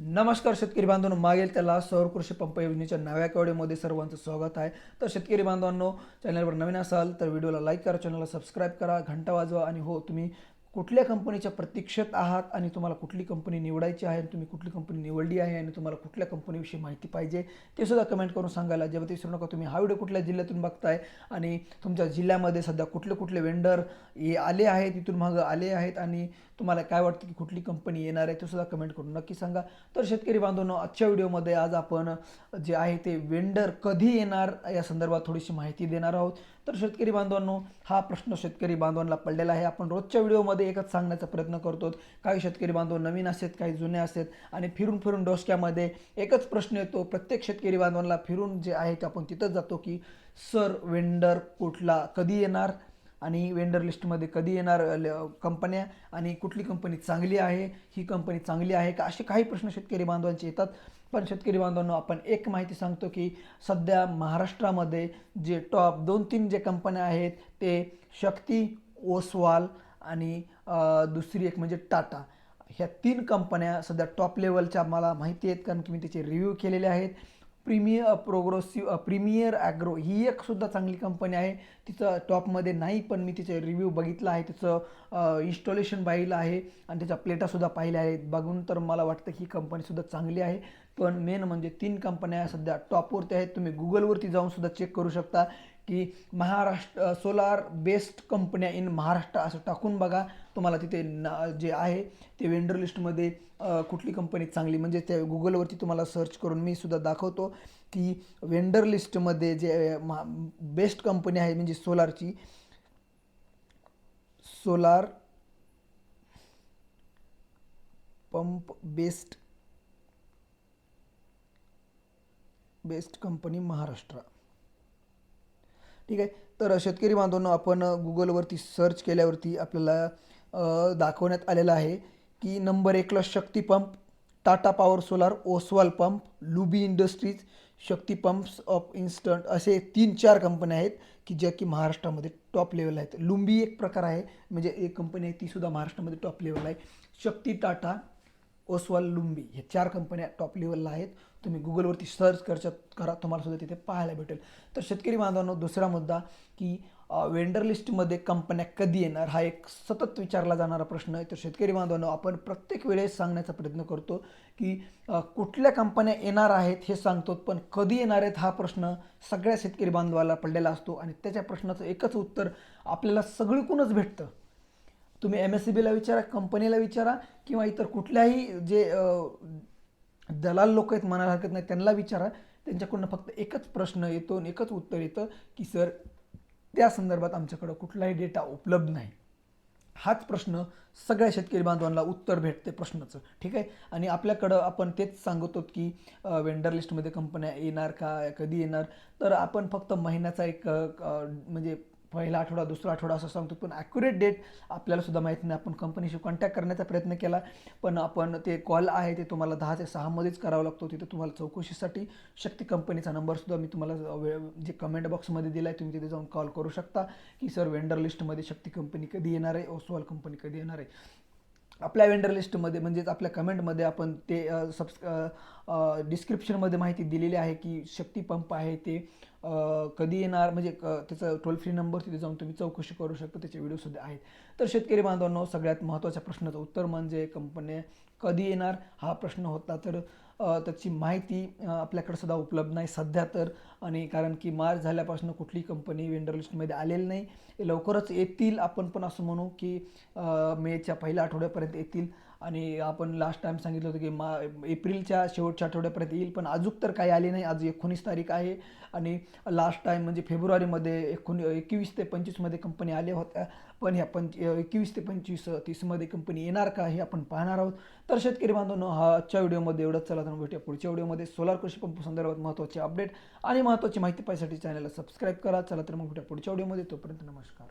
नमस्कार शेतकरी बांधवांनो मागेल त्याला सौर कृषी पंप योजनेच्या नव्या कवडीमध्ये सर्वांचं स्वागत आहे. तर शेतकरी बांधवांनो चॅनलवर नवीन असाल तर व्हिडिओला लाईक करा चॅनलला सबस्क्राईब करा घंटा वाजवा आणि हो तुम्ही कुठल्या कंपनीच्या प्रतीक्षेत आहात आणि तुम्हाला कुठली कंपनी निवडायची आहे आणि तुम्ही कुठली कंपनी निवडली आहे आणि तुम्हाला कुठल्या कंपनीविषयी माहिती पाहिजे ते सुद्धा कमेंट करून सांगायला जेव्हा ते विसरू नका. तुम्ही हा व्हिडिओ कुठल्या जिल्ह्यातून बघताय आणि तुमच्या जिल्ह्यामध्ये सध्या कुठले कुठले वेंडर आले आहेत इथून मागं आले आहेत आणि तुम्हाला काय वाटतं की कुठली कंपनी येणार आहे ते सुद्धा कमेंट करून नक्की सांगा. तर शेतकरी बांधवांनो आजच्या व्हिडिओमध्ये आज आपण जे आहे ते वेंडर कधी येणार या संदर्भात थोडीशी माहिती देणार आहोत. तर शेतकरी बांधवांनो हा प्रश्न शेतकरी बांधवांना पडलेला आहे. आपण रोजच्या व्हिडिओमध्ये एकच सांगण्याचा प्रयत्न करतो काही शेतकरी बांधव नवीन असतात काही जुने असतात आणि फिरून फिरून डोसक्यामध्ये एकच प्रश्न येतो. प्रत्येक शेतकरी बांधवांना फिरून जे आहे ते आपण तिथंच जातो की सर वेंडर कुठला कधी येणार? आणि वेंडर लिस्टमध्ये कधी येणार ल- कंपन्या? आणि कुठली कंपनी चांगली आहे? ही कंपनी चांगली आहे का? असे काही प्रश्न शेतकरी बांधवांचे येतात. पण शेतकरी बांधवांनो आपण एक माहिती सांगतो की सध्या महाराष्ट्रामध्ये जे टॉप दोन तीन जे कंपन्या आहेत ते शक्ती ओसवाल आणि दुसरी एक म्हणजे टाटा. ह्या तीन कंपन्या सध्या टॉप लेवलच्या मला माहिती आहेत कारण की मी त्याचे रिव्ह्यू केलेले आहेत. प्रीमियर प्रोग्रोसिव प्रीमियर ॲग्रो ही एक सुद्धा चांगली कंपनी आहे. तिचं टॉपमध्ये नाही पण मी तिचे रिव्ह्यू बघितला आहे. तिचं इन्स्टॉलेशन पाहिलं आहे आणि त्याच्या प्लेटासुद्धा पाहिल्या आहेत. बघून तर मला वाटतं ही कंपनीसुद्धा चांगली आहे. पण मेन म्हणजे तीन कंपन्या सध्या टॉपवरती आहेत. तुम्ही गुगलवरती जाऊन सुद्धा चेक करू शकता. की महाराष्ट्र सोलार बेस्ट कंपन्या इन महाराष्ट्र असं टाकून बघा. तुम्हाला तिथे न जे आहे ते वेंडर लिस्टमध्ये कुठली कंपनी चांगली म्हणजे त्या गुगलवरती तुम्हाला सर्च करून मी सुद्धा दाखवतो की वेंडर लिस्टमध्ये जे बेस्ट कंपनी आहे म्हणजे सोलारची solar pump best best company Maharashtra. ठीक आहे? तर शेतकरी बांधवांनो आपण गुगलवरती सर्च केल्यावरती आपल्याला दाखवण्यात आलेलं आहे की नंबर एकला Shakti pump Tata power solar Oswal pump Lubi industries Shakti pumps of instant असे तीन चार कंपन्या आहेत की ज्या की महाराष्ट्रामध्ये टॉप लेवल आहेत. लुंबी एक प्रकार आहे म्हणजे एक कंपनी आहे तीसुद्धा महाराष्ट्रामध्ये टॉप लेवल आहे. शक्ती टाटा ओसवाल लुंबी हे चार कंपन्या टॉप लेवलला आहेत. तुम्ही गुगलवरती सर्च करच्या करा तुम्हाला सुद्धा तिथे पाहायला भेटेल. तर शेतकरी बांधवांनो दुसरा मुद्दा की वेंडर लिस्टमध्ये कंपन्या कधी येणार हा एक सतत विचारला जाणारा प्रश्न आहे. तर शेतकरी बांधवांनो आपण प्रत्येक वेळेस सांगण्याचा प्रयत्न करतो की कुठल्या कंपन्या येणार आहेत हे सांगतो पण कधी येणार आहेत हा प्रश्न सगळ्या शेतकरी बांधवाला पडलेला असतो आणि त्याच्या प्रश्नाचं एकच उत्तर आपल्याला सगळीकूनच भेटतं. तुम्ही एम एस सी बीला विचारा कंपनीला विचारा किंवा इतर कुठल्याही जे दलाल लोक आहेत म्हणायला हरकत नाही त्यांना विचारा. त्यांच्याकडून फक्त एकच प्रश्न येतो आणि एकच उत्तर येतं की सर त्या संदर्भात आमच्याकडं कुठलाही डेटा उपलब्ध नाही. हाच प्रश्न सगळ्या शेतकरी बांधवांना उत्तर भेटते प्रश्नाचं. ठीक आहे? आणि आपल्याकडं आपण तेच सांगतो की वेंडर लिस्टमध्ये कंपन्या येणार का कधी येणार? तर आपण फक्त महिन्याचा एक म्हणजे पहिला आठवडा दुसरा आठवडा असं सांगतो पण ॲक्युरेट डेट आपल्याला सुद्धा माहीत नाही. आपण कंपनीशी कॉन्टॅक्ट करण्याचा प्रयत्न केला पण आपण ते कॉल आहे ते तुम्हाला दहा ते सहामध्येच करावं लागतो तिथे तुम्हाला चौकशीसाठी शक्ती कंपनीचा नंबरसुद्धा मी तुम्हाला वेळ जे कमेंट बॉक्समध्ये दिला आहे तुम्ही तिथे जाऊन कॉल करू शकता की सर वेंडर लिस्टमध्ये शक्ती कंपनी कधी येणार आहे? ओसवाल कंपनी कधी येणार आहे? आपल्या वेंडर लिस्टमध्ये म्हणजेच आपल्या कमेंटमध्ये आपण ते सबस् डिस्क्रिप्शनमध्ये माहिती दिलेली आहे की शक्ती पंप आहे ते कधी येणार? म्हणजे क- त्याचा टोल फ्री नंबर तिथे जाऊन तुम्ही चौकशी करू शकता त्याचे व्हिडिओसुद्धा आहेत. तर शेतकरी बांधवांनो सगळ्यात महत्त्वाच्या प्रश्नाचं उत्तर म्हणजे कंपन्या कधी येणार? हा प्रश्न होता तर त्याची माहिती आपल्याकडे सुद्धा उपलब्ध नाही सध्या तर. आणि कारण की मार्च झाल्यापासून कुठली कंपनी वेंडर लिस्टमध्ये आलेली नाही. लवकरच येतील आपण पण असं म्हणू की मेच्या पहिल्या आठवड्यापर्यंत येतील. आणि आपण लास्ट टाइम सांगितलं होतं की मा एप्रिलच्या शेवटच्या आठवड्यापर्यंत येईल पण अजूक तर काही आले नाही. आज एकोणीस तारीख आहे आणि लास्ट टाइम म्हणजे फेब्रुवारीमध्ये एकोणी एकवीस ते पंचवीसमध्ये कंपनी आल्या होत्या. पण ह्या पंच एकवीस ते पंचवीस तीसमध्ये कंपनी येणार का हे आपण पाहणार आहोत. तर शेतकरी बांधवांनो हा आजच्या व्हिडिओमध्ये एवढंच. चला तर भेटूया पुढच्या व्हिडिओमध्ये. सोलार कृषी पंप संदर्भात महत्त्वाचे अपडेट आणि महत्त्वाची माहिती पाहिजेसाठी चॅनलला सबस्क्राईब करा. चला तर मग भेटूया पुढच्या व्हिडिओमध्ये. तोपर्यंत नमस्कार.